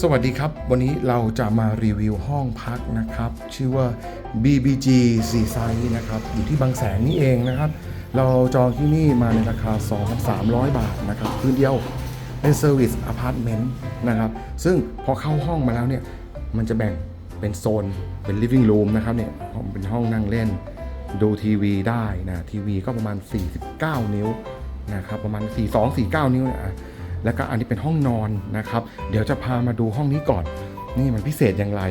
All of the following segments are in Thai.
สวัสดีครับ วันนี้เราจะมารีวิวห้องพักนะครับ ชื่อว่า BBG Seaside นะครับ อยู่ที่บางแสนนี่เองนะครับ เราจองที่นี่มาในราคา 2,300 บาทนะครับ คืนเดียวเป็นเซอร์วิสอพาร์ตเมนต์นะครับ ซึ่งพอเข้าห้องมาแล้วเนี่ย มันจะแบ่งเป็นโซน เป็น living room นะครับเนี่ยเป็นห้องนั่งเล่น ดูทีวีได้นะ ทีวีก็ประมาณ 49 นิ้วนะครับ ประมาณ 42 49 นิ้วเนี่ย แล้วก็อันนี้เป็นห้องนอนนะครับ เดี๋ยวจะพามาดูห้องนี้ก่อน นี่มันพิเศษอย่างไร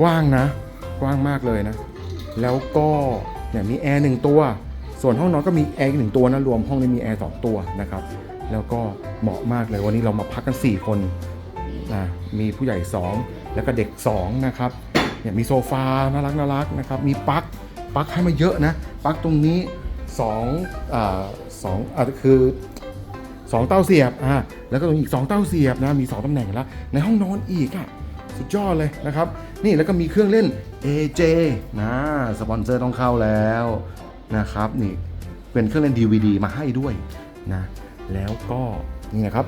กว้างนะ กว้างมากเลยนะ แล้วก็เนี่ยมีแอร์หนึ่งตัว ส่วนห้องนอนก็มีแอร์อีกหนึ่งตัวนะรวมห้องนี้มีแอร์สองตัวนะครับ แล้วก็เหมาะมากเลยวันนี้เรามาพักกัน 4 คนนะมีผู้ใหญ่ 2 แล้วก็เด็ก 2 นะครับเนี่ยมีโซฟาน่ารักน่ารักนะครับ มีปลั๊กปลั๊กให้มาเยอะนะปลั๊กตรงนี้2อ่าสองอ่าคือ 2 เต้าเสียบอ่าแล้วก็ตรงนี้อีก 2 เต้าเสียบนะมี2ตำแหน่งแล้ว ในห้องนอนอีกอะสุดยอดเลยนะครับ นี่แล้วก็มีเครื่องเล่น AJ นะสปอนเซอร์ต้องเข้าแล้วนะครับนี่เป็นเครื่องเล่น DVD มาให้ด้วยนะแล้วก็นี่นะครับ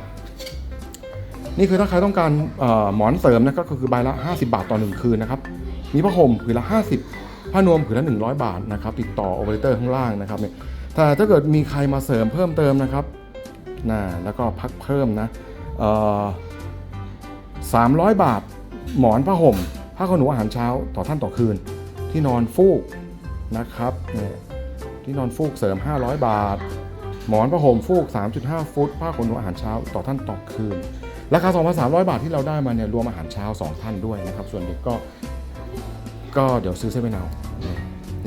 นี่คือถ้าใครต้องการอ่อหมอนเสริมนะก็คือใบละ 50 บาทต่อหนึ่งคืนนะครับมีผ้าห่มผืนละ 50ผ้านวมผืนละ 100 บาทนะครับติดต่อโอเปอเรเตอร์ข้างล่างนะครับเนี่ยแต่ถ้าเกิดมีใครมาเสริมเพิ่มเติมนะครับ นะแล้วก็พักเพิ่มนะเอ่อ300บาทหมอนผ้าห่มผ้าขนหนูอาหารเช้าต่อท่านต่อคืน ที่นอนฟูกนะครับที่นอนฟูกเสริม 500 บาท หมอนผ้าห่มฟูก 3.5 ฟุต ผ้าขนหนูอาหารเช้าต่อท่านต่อคืน ราคา 2,300 บาทที่เราได้มาเนี่ยรวมอาหารเช้า 2 ท่านด้วยนะครับ ส่วนเด็กก็ก็เดี๋ยวซื้อเซเว่นเอา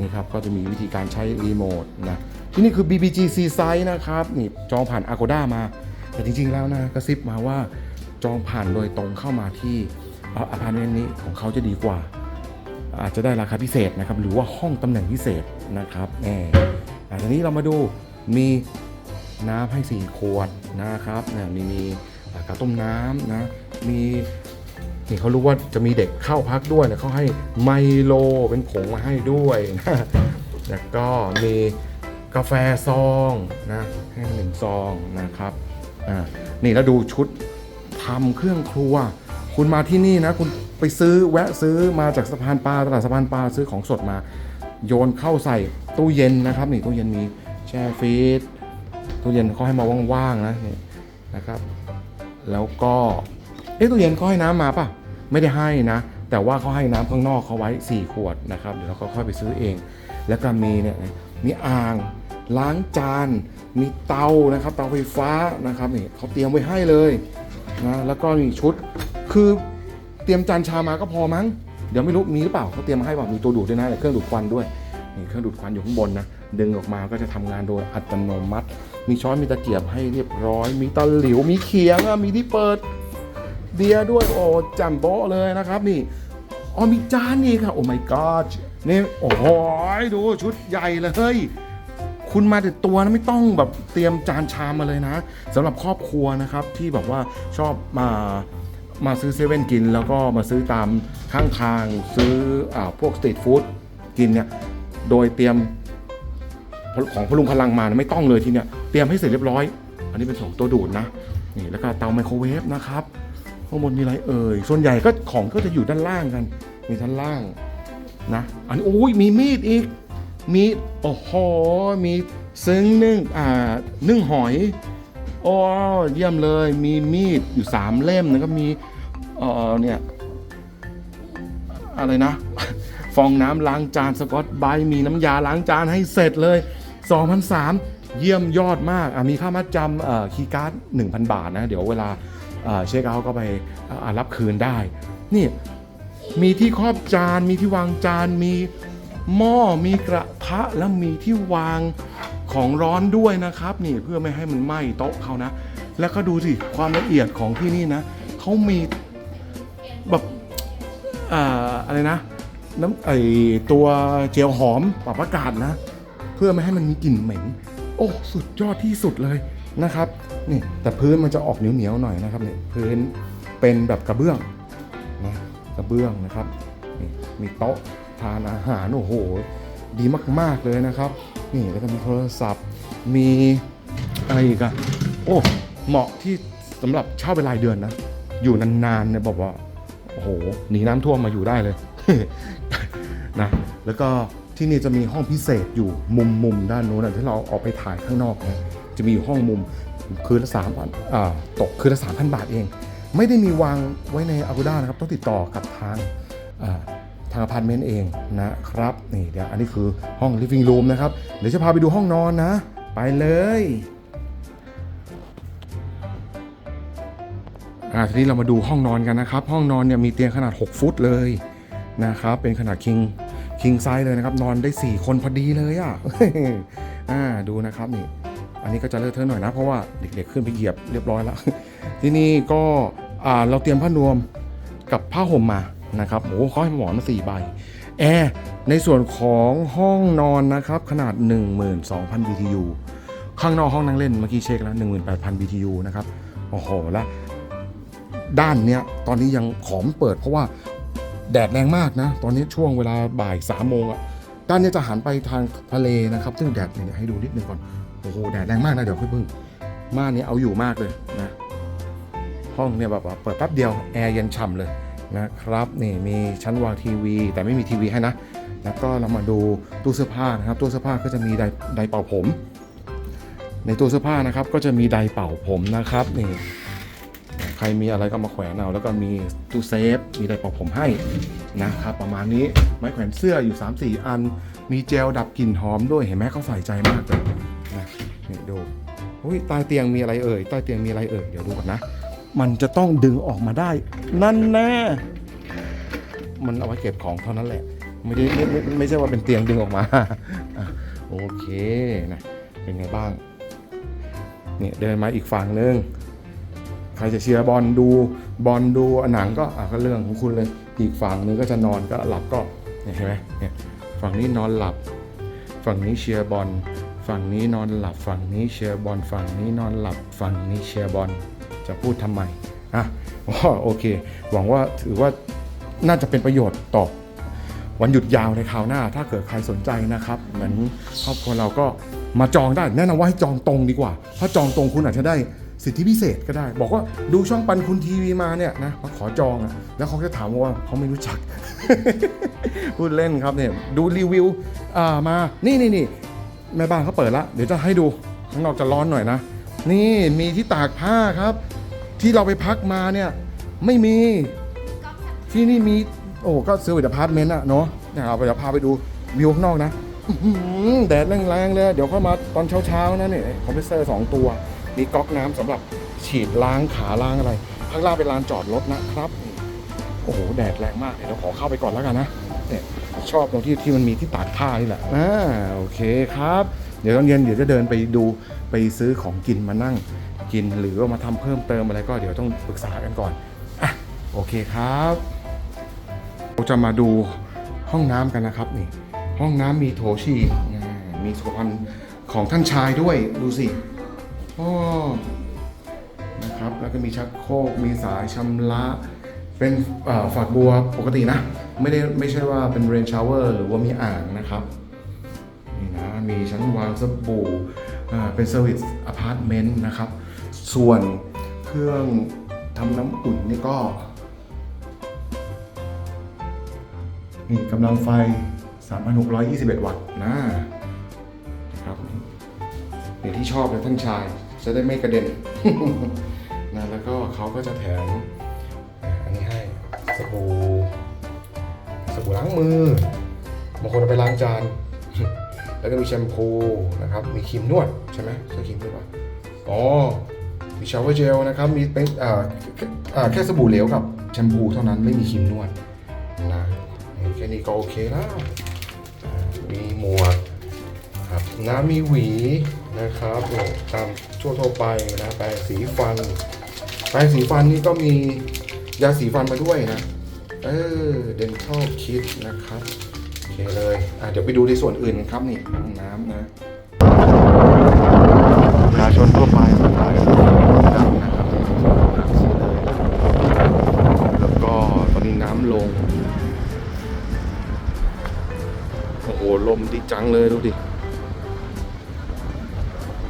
นี่ครับก็จะมีวิธีการใช้รีโมทนะที่นี่คือ BBG Seaside นะครับนี่จองผ่าน Agoda มา แต่จริงๆแล้วนะกระซิบมาว่าจองผ่านโดยตรงเข้ามาที่อพาร์ตเมนต์นี้ของเขาจะดีกว่า อาจจะได้ราคาพิเศษนะครับหรือว่าห้องตำแหน่งพิเศษนะครับแหมอ่ทีนี้เรามาดูมีน้ำให้ 4 ขวดนะครับเนี่ยมีมีอ่ากระต้มน้ำนะมี นี่เขารู้ว่าจะมีเด็กเข้าพักด้วยนะเขาให้ไมโลเป็นผงมาให้ด้วยนะแล้วก็มีกาแฟซองนะให้หนึ่งซองนะครับอ่านี่แล้วดูชุดทำเครื่องครัว คุณมาที่นี่นะคุณไปซื้อแวะซื้อมาจากสะพานปลาตลาดสะพานปลาซื้อของสดมา โยนเข้าใส่ตู้เย็นนะครับนี่ตู้เย็นมีแช่ฟรีซตู้เย็นเขาให้มาว่างๆนะนี่นะครับ แล้วก็เอ๊ะตู้เย็นเขาให้น้ำมาป่ะ ไม่ได้ให้นะ แต่ว่าเขาให้น้ำข้างนอกเขาไว้ 4 ขวดนะครับ เดี๋ยวเราก็ค่อยไปซื้อเอง แล้วก็มีเนี่ยมีอ่างล้างจาน มีเตานะครับ เตาไฟฟ้านะครับนี่เขาเตรียมไว้ให้เลยนะแล้วก็มีชุดคือเตรียมจานชามาก็พอมั้งเดี๋ยวไม่รู้มีหรือเปล่าเขาเตรียมมาให้เปล่ามีตัวดูดด้วยนะเครื่องดูดควันด้วยนี่เครื่องดูดควันอยู่ข้างบนนะดึงออกมาก็จะทำงานโดยอัตโนมัติ มีช้อนมีตะเกียบให้เรียบร้อย มีตะหลิวมีเขียงอะมีที่เปิด เบียร์ด้วยโอ้จำโบ๊ะเลยนะครับนี่อ๋อมีจานนี่ค่ะโอ้ my god นี่โอ้โหดูชุดใหญ่เลยคุณมาแต่ตัวนะไม่ต้องแบบเตรียมจานชามมาเลยนะสำหรับครอบครัวนะครับที่แบบว่าชอบมามาซื้อเซเว่นกิน แล้วก็มาซื้อตามข้างทางซื้ออาพวกสตรีทฟู้ดกินเนี่ยโดยเตรียมของพลุงพลังมานะไม่ต้องเลยทีเนี้ยเตรียมให้เสร็จเรียบร้อย อันนี้เป็นสองตัวดูดนะนี่แล้วก็เตาไมโครเวฟนะครับ ข้างบนมีอะไรเอ่ย ส่วนใหญ่ก็ของก็จะอยู่ด้านล่างกัน มีด้านล่างนะ อันนี้โอ้ยมีมีดอีก มีดโอ้โห มีซึ้งนึ่งอ่านึ่งหอย โอ้เยี่ยมเลย มีมีดอยู่สามเล่มแล้วก็มีเอ่อเนี่ยอะไรนะ ฟองน้ำล้างจานสกอตไบมีน้ำยาล้างจานให้เสร็จเลย2,003เยี่ยมยอดมากอะมีค่ามัดจำคีย์การ์ด1,000 บาทนะ เดี๋ยวเวลา เช็คเอาท์ก็ไปรับคืนได้ นี่มีที่ครอบจานมีที่วางจานมีหม้อมีกระทะแล้วมีที่วางของร้อนด้วยนะครับ นี่เพื่อไม่ให้มันไหม้โต๊ะเขานะ แล้วก็ดูสิความละเอียดของที่นี่นะเขามีแบบอ่าอะไรนะน้ำไอตัวเจลหอมปรับอากาศนะ เพื่อไม่ให้มันมีกลิ่นเหม็น โอ้ สุดยอดที่สุดเลยนะครับ นี่แต่พื้นมันจะออกเหนียวๆหน่อยนะครับเนี่ยพื้นเป็นแบบกระเบื้องนะกระเบื้องนะครับนี่มีโต๊ะทานอาหารโอ้โห ดีมากๆเลยนะครับ นี่แล้วก็มีโทรศัพท์มีอะไรอีกอะโอ้เหมาะที่สำหรับเช่าเป็นรายเดือนนะ อยู่นานๆเนี่ยบอกว่าโอ้โหหนีน้ำท่วมมาอยู่ได้เลยนะแล้วก็ที่นี่จะมีห้องพิเศษอยู่มุมมุมด้านโน้นที่เราออกไปถ่ายข้างนอกนะจะมีอยู่ห้องมุม คืนละสามพันอ่าตกคืนละสามพันบาทเอง ไม่ได้มีวางไว้ในอากูด้านะครับ ต้องติดต่อกับทางอ่าทางอพาร์ตเมนต์เองนะครับ นี่เดี๋ยวอันนี้คือห้อง living room นะครับ เดี๋ยวจะพาไปดูห้องนอนนะ ไปเลยอ่าทีนี้เรามาดูห้องนอนกันนะครับ ห้องนอนเนี่ยมีเตียงขนาด 6 ฟุตเลยนะครับ เป็นขนาด king king size เลยนะครับ นอนได้ 4 คนพอดีเลยอะอ่าดูนะครับนี่ อันนี้ก็จะเลอะเทอะหน่อยนะ เพราะว่าเด็กๆขึ้นไปเหยียบเรียบร้อยแล้ว ที่นี่ก็เราเตรียมผ้านวมกับผ้าห่มมานะครับโอ้โหเขาให้หมอนมาสี่ใบแอร์ในส่วนของห้องนอนนะครับขนาด 12,000 BTU ข้างนอกห้องนั่งเล่นเมื่อกี้เช็คแล้ว 18,000 BTU นะครับโอ้โหแล้วด้านเนี้ยตอนนี้ยังขอมเปิดเพราะว่าแดดแรงมากนะ ตอนนี้ช่วงเวลาบ่าย3โมงอะด้านเนี้ยจะหันไปทางทะเลนะครับ ซึ่งแดดเนี่ยให้ดูนิดนึงก่อน โอ้โหแดดแรงมากนะเดี๋ยวค่อยพึ่งม่านนี้เอาอยู่มากเลยนะ ห้องเนี่ยแบบเปิดแป๊บเดียวแอร์เย็นฉ่ำเลยนะครับนี่มีชั้นวางทีวี แต่ไม่มีทีวีให้นะ แล้วก็เรามาดูตู้เสื้อผ้านะครับตู้เสื้อผ้าก็จะมีไดไดเป่าผม ในตู้เสื้อผ้านะครับก็จะมีไดเป่าผมนะครับนี่ใครมีอะไรก็มาแขวนเอาแล้วก็มีตู้เซฟ มีไดเป่าผมให้นะครับประมาณนี้ไม้แขวนเสื้ออยู่ 3-4 อัน มีเจลดับกลิ่นหอมด้วยเห็นไหมเขาใส่ใจมากเลย นะนี่ดูอุ้ยใต้เตียงมีอะไรเอ่ยใต้เตียงมีอะไรเอ่ยเดี๋ยวดูก่อนนะ มันจะต้องดึงออกมาได้ นั่นแน่มันเอาไว้เก็บของเท่านั้นแหละ ไม่ได้ไม่ไม่ไม่ใช่ว่าเป็นเตียงดึงออกมาอโอเคนะเป็นไงบ้างเนี่ยเดินมาอีกฝั่งนึงใครจะเชียร์บอลดูบอลดูหนังก็อะก็เรื่องของคุณเลยอีกฝั่งนึงก็จะนอนก็หลับก็เห็นไหมเนี่ยฝั่งนี้นอนหลับ ฝั่งนี้เชียร์บอล ฝั่งนี้นอนหลับฝั่งนี้เชียร์บอลฝั่งนี้นอนหลับฝั่งนี้เชียร์บอลจะพูดทำไมอะว่าโอเค หวังว่าถือว่าน่าจะเป็นประโยชน์ต่อวันหยุดยาวในคราวหน้า ถ้าเกิดใครสนใจนะครับ เหมือนครอบครัวเราก็มาจองได้แนะนำว่าให้จองตรงดีกว่า ถ้าจองตรงคุณอาจจะได้สิทธิพิเศษก็ได้ บอกว่าดูช่องปันคุณทีวีมาเนี่ยนะมาขอจองอะแล้วเขาจะถามว่าเขาไม่รู้จัก พูดเล่นครับเนี่ยดูรีวิวมานี่นี่นี่ แม่บ้านเขาเปิดละเดี๋ยวจะให้ดูข้างนอกจะร้อนหน่อยนะ นี่มีที่ตากผ้าครับ ที่เราไปพักมาเนี่ย ไม่มีที่นี่มี โอ้ก็ซื้อวิดพาร์ตเมนต์อะเนาะเนี่ยเอาไปเดี๋ยวพาไปดูวิวข้างนอกนะแดดแรงๆเลย เดี๋ยวค่อยมาตอนเช้าๆนะเนี่ยคอมเพรสเซอร์สองตัว มีก๊อกน้ำสำหรับฉีดล้างขาล้างอะไร ข้างล่างเป็นลานจอดรถนะครับ โอ้โห แดดแรงมากเดี๋ยวเราขอเข้าไปก่อนแล้วกันนะ ชอบตรงที่ที่มันมีที่ตากผ้านี่แหละอ่าโอเคครับ เดี๋ยวตอนเย็นเดี๋ยวจะเดินไปดูไปซื้อของกินมานั่งกินหรือว่ามาทำเพิ่มเติมอะไรก็เดี๋ยวต้องปรึกษากันก่อนอะโอเคครับเราจะมาดูห้องน้ำกันนะครับนี่ ห้องน้ำมีโถฉี่อ่ามีสุขภัณฑ์ของท่านชายด้วยดูสิโอ้นะครับแล้วก็มีชักโครกมีสายชำระ เป็นฝักบัวปกตินะ ไม่ได้ไม่ใช่ว่าเป็นเรนชาวเวอร์หรือว่ามีอ่างนะครับนี่นะมีชั้นวางสบู่เป็นเซอร์วิสอพาร์ตเมนต์นะครับ ส่วนเครื่องทำน้ำอุ่นนี่ก็นี่กำลังไฟ 3,621 วัตต์นะนะครับอย่างที่ชอบเลยท่านชาย จะได้ไม่กระเด็นนะแล้วก็เขาก็จะแถม สบู่สบู่ล้างมือบางคนเอาไปล้างจาน แล้วก็มีแชมพูนะครับ มีครีมนวดใช่ไหมใช้ครีมนวดป่ะอ๋อ มีชาวเวอร์เจลนะครับ มีเป็นอ่าแค่อ่าแค่สบู่เหลวกับแชมพูเท่านั้นไม่มีครีมนวดนะแค่นี้ก็โอเคแล้ว มีหมวกครับน้ำมีหวีนะครับตามทั่วทั่วๆไปนะแปรงสีฟัน แปรงสีฟันนี่ก็มี ยาสีฟันมาด้วยนะ เออ dental kit นะครับโอเคเลยอะเดี๋ยวไปดูในส่วนอื่นกันครับนี่ห้องน้ำนะประชาชนทั่วไปสามารถดังนะครับแล้วก็ตอนนี้น้ำลง โอ้โห ลมดีจังเลยดูดิ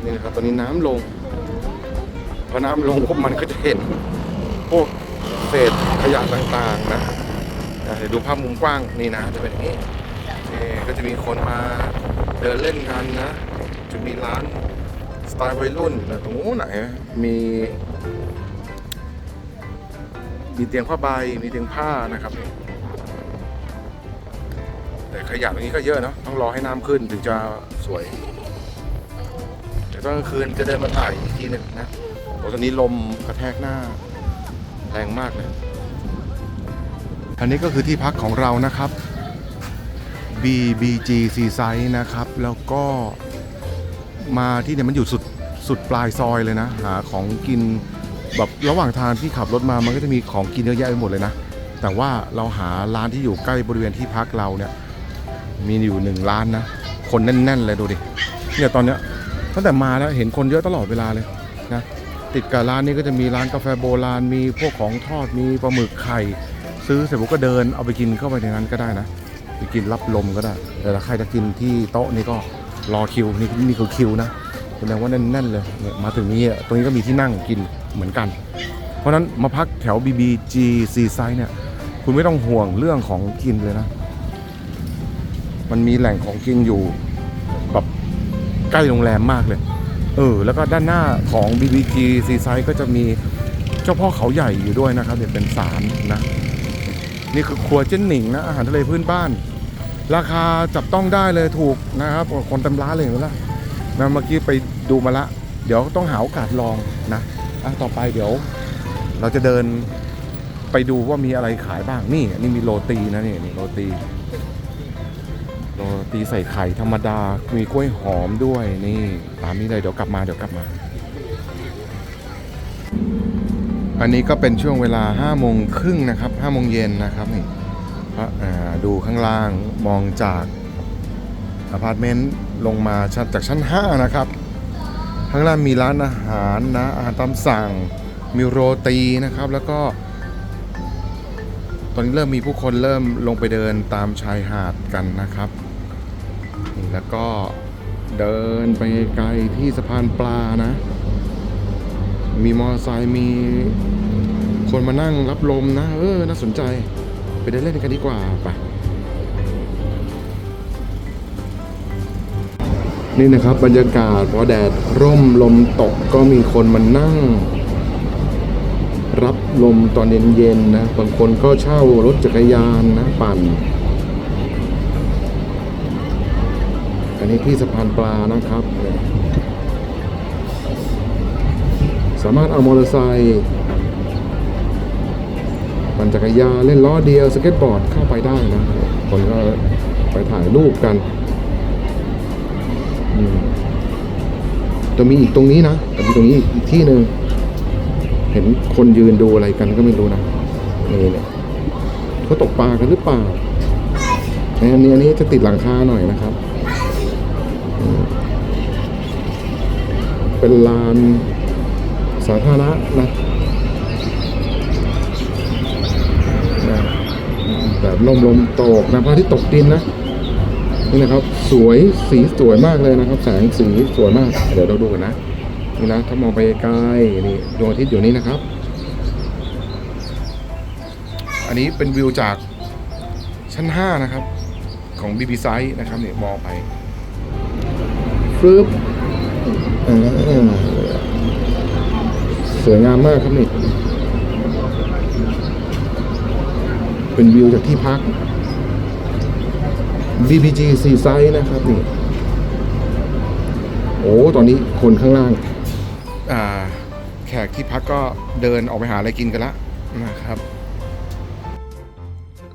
นี่นะครับ ตอนนี้น้ำลงพอน้ำลงพวกมันก็จะเห็นพวก เศษขยะต่างๆนะเดี๋ยวดูภาพมุมกว้างนี่นะจะเป็นอย่างนี้ก็จะมีคนมาเดินเล่นกันนะ จะมีร้านสไตล์วัยรุ่นนะตรงนู้นไหนมีมีเตียงผ้าใบ มีเตียงผ้านะครับ แต่ขยะตรงนี้ก็เยอะเนาะ ต้องรอให้น้ำขึ้นถึงจะสวย แต่ตอนกลางคืนจะเดินมาถ่ายอีกทีหนึ่งนะโอ้ตอนนี้ลมกระแทกหน้า แรงมากเลยอันนี้ก็คือที่พักของเรานะครับ BBG Seaside นะครับ แล้วก็มาที่เนี่ยมันอยู่สุดสุดปลายซอยเลยนะ หาของกินแบบระหว่างทางที่ขับรถมามันก็จะมีของกินเยอะแยะไปหมดเลยนะ แต่ว่าเราหาร้านที่อยู่ใกล้บริเวณที่พักเราเนี่ยมีอยู่หนึ่งร้านนะ คนแน่นๆเลยดูดิเนี่ยตอนเนี้ยตั้งแต่มาแล้วเห็นคนเยอะตลอดเวลาเลยนะ ติดกับร้านนี้ก็จะมีร้านกาแฟโบราณ มีพวกของทอด มีปลาหมึกไข่ ซื้อเสร็จปุ๊บก็เดินเอาไปกินเข้าไปในนั้นก็ได้นะ ไปกินรับลมก็ได้ แต่ถ้าใครจะกินที่โต๊ะนี่ก็รอคิว นี่นี่คือคิวนะแสดงว่าแน่นๆเลยเนี่ยมาถึงนี้อะตรงนี้ก็มีที่นั่งกินเหมือนกัน เพราะนั้นมาพักแถว BBG Seaside เนี่ย คุณไม่ต้องห่วงเรื่องของกินเลยนะ มันมีแหล่งของกินอยู่แบบใกล้โรงแรมมากเลย ออแล้วก็ด้านหน้าของ BBG Seaside ก็จะมีเจ้าพ่อเขาใหญ่อยู่ด้วยนะครับเดี๋ยวเป็นศาลนะ นี่คือครัวเจ้นหนิงนะอาหารทะเลพื้นบ้าน ราคาจับต้องได้เลยถูกนะครับคนเต็มร้านเลยเห็นไหมล่ะนะเมื่อกี้ไปดูมาละ เดี๋ยวต้องหาโอกาสลองนะอะต่อไปเดี๋ยว เราจะเดินไปดูว่ามีอะไรขายบ้างนี่อันนี่มีโรตีนะนี่นี่โรตี ตีใส่ไข่ธรรมดา มีกล้วยหอมด้วยนี่ตามนี้เลยเดี๋ยวกลับมาเดี๋ยวกลับมา อันนี้ก็เป็นช่วงเวลา5โมงครึ่งนะครับ5โมงเย็นนะครับนี่ดูข้างล่างมองจากอพาร์ตเมนต์ลงมาชั้นจากชั้น 5 นะครับ ข้างล่างมีร้านอาหารนะอาหารตามสั่งมีโรตีนะครับแล้วก็ ตอนนี้เริ่มมีผู้คนเริ่มลงไปเดินตามชายหาดกันนะครับ แล้วก็เดินไปไกลที่สะพานปลานะ มีมอเตอร์ไซค์มีคนมานั่งรับลมนะ เออ น่าสนใจ ไปเดินเล่นกันดีกว่าไปนี่นะครับบรรยากาศพอแดดร่มลมตกก็มีคนมานั่ง รับลมตอนเย็นๆนะ บางคนก็เช่ารถจักรยานนะปั่น อันนี้ที่สะพานปลานะครับ สามารถเอามอเตอร์ไซค์ปั่นจักรยานเล่นล้อเดียวสเก็ตบอร์ดเข้าไปได้นะ คนก็ไปถ่ายรูปกันจะมีอีกตรงนี้นะแต่มีตรงนี้อีกที่หนึ่งเห็นคนยืนดูอะไรกันก็ไม่รู้นะนี่เนี่ยเขาตกปลากันหรือเปล่าอันนี้อันนี้จะติดหลังคาหน่อยนะครับ เป็นลานสาธารณะนะแบบลมลมตกนะพระที่ตกดินนะนี่นะครับ สวยสีสวยมากเลยนะครับ แสงสีสวยมาก เดี๋ยวเราดูกันนะนี่นะถ้ามองไปไกลนี่ดวงอาทิตย์อยู่นี่นะครับ อันนี้เป็นวิวจากชั้น 5 นะครับ ของ BB Site นะครับเนี่ยมองไปฟึบ สวยงามมากครับนี่ เป็นวิวจากที่พัก BBG Seaside นะครับนี่ โอ้ ตอนนี้คนข้างล่าง อ่า แขกที่พักก็เดินออกไปหาอะไรกินกันละนะครับ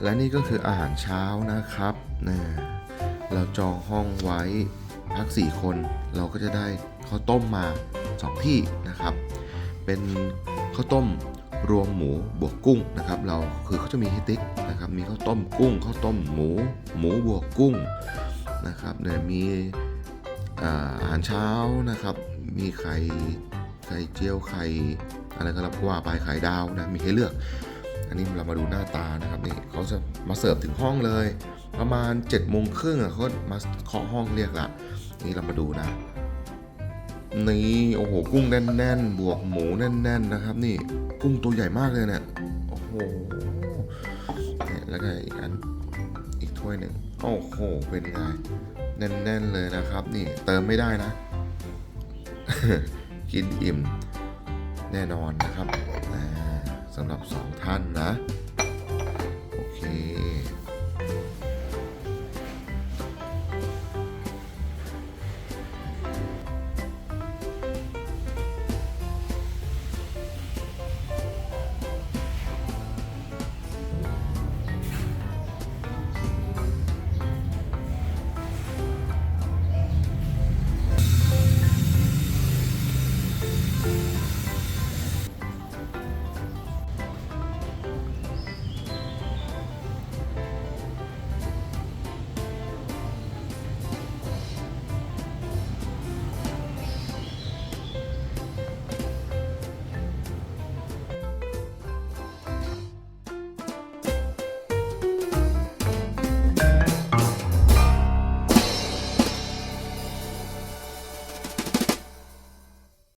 และนี่ก็คืออาหารเช้านะครับนะเราจองห้องไว้ พัก 4 คน เราก็จะได้ข้าวต้มมา 2 ที่นะครับ เป็นข้าวต้มรวมหมูบวกกุ้งนะครับ เราคือเขาจะมีให้ติ๊กนะครับ มีข้าวต้มกุ้งข้าวต้มหมู หมูบวกกุ้งนะครับเนี่ยมีอาหารเช้านะครับ มีไข่ไข่เจียวไข่อะไรก็รับว่าไปไข่ดาวนะมีให้เลือก อันนี้เรามาดูหน้าตานะครับนี่เขาจะมาเสิร์ฟถึงห้องเลย ประมาณ7จ็ดโมงครึ่งอะเขามาเคาะห้องเรียกละ นี่เรามาดูนะ นี่โอ้โหกุ้งแน่นๆ บวกหมูแน่น ๆนะครับ นี่กุ้งตัวใหญ่มากเลยเนี่ยโอ้โหเนี่ยแล้วก็อีกอันอีกถ้วยหนึ่งโอ้โหเป็นไงแน่นๆเลยนะครับ นี่เติมไม่ได้นะ กินอิ่มแน่นอนนะครับสำหรับสองท่านนะ โอเค